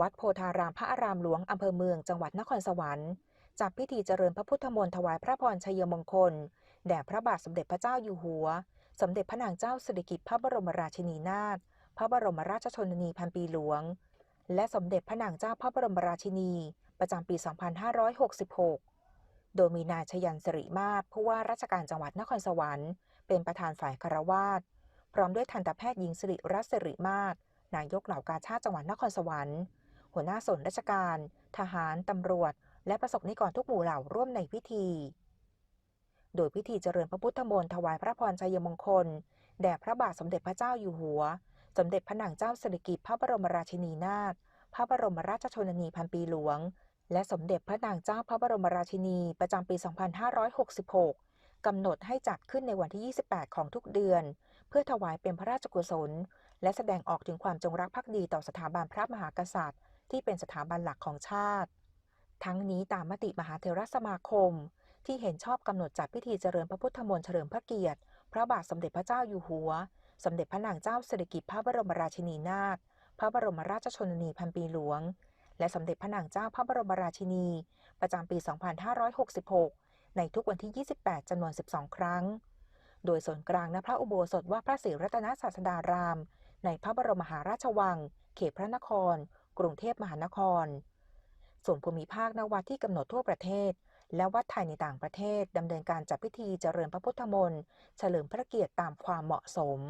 วัดโพธารามพระอารามหลวงอำเภอเมืองจังหวัดนครสวรรค์จัดพิธีเจริญพระพุทธมนต์ถวายพระพรชัยมงคล แด่พระบาทสมเด็จพระเจ้าอยู่หัว สมเด็จพระนางเจ้าสิริกิติ์พระบรมราชินีนาถพระบรมราชชนนีพันปีหลวง และสมเด็จพระนางเจ้าพระบรมราชินี ประจำปี 2566 โดยมีนายชยันสิริมาศผู้ว่าราชการจังหวัดนครสวรรค์ เป็นประธานฝ่ายคารวาสพร้อมด้วยทันตแพทย์หญิงสิริรัตน์สิริมาศนายกเหล่ากาชาติจังหวัดนครสวรรค์ หัวหน้าส่วนราชการ ทหาร ตำรวจ และประสบนิกรทุกหมู่เหล่าร่วมในพิธี โดยพิธีเจริญพระพุทธมนต์ถวายพระพรชัยมงคล แด่พระบาทสมเด็จพระเจ้าอยู่หัว สมเด็จพระนางเจ้าสิริกิติ์พระบรมราชินีนาถ พระบรมราชชนนีพันปีหลวง และสมเด็จพระนางเจ้าพระบรมราชินีประจำปี 2566 กำหนดให้จัดขึ้นในวันที่ 28 ของทุกเดือน เพื่อถวายเป็นพระราชกุศลและแสดงออกถึงความจงรักภักดีต่อสถาบันพระมหากษัตริย์ ที่เป็นสถาบันหลักของชาติ ทั้งนี้ตามมติมหาเถรสมาคม ที่เห็นชอบกำหนดจัดพิธีเจริญพระพุทธมนต์เฉลิมพระเกียรติ พระบาทสมเด็จพระเจ้าอยู่หัว สมเด็จพระนางเจ้าสิริกิติ์พระบรมราชินีนาถพระบรมราชชนนีพันปีหลวง และสมเด็จพระนางเจ้าพระบรมราชินี ประจำปี 2566 ในทุกวันที่ 28 จำนวน 12 ครั้ง โดยส่วนกลางณพระอุโบสถว่าพระศรีรัตนศาสดาราม ในพระบรมมหาราชวัง เขตพระนคร กรุงเทพมหานคร ส่วนภูมิภาคนวัดที่กำหนดทั่วประเทศ และวัดไทยในต่างประเทศดำเนินการจัดพิธีเจริญพระพุทธมนต์เฉลิมพระเกียรติตามความเหมาะสม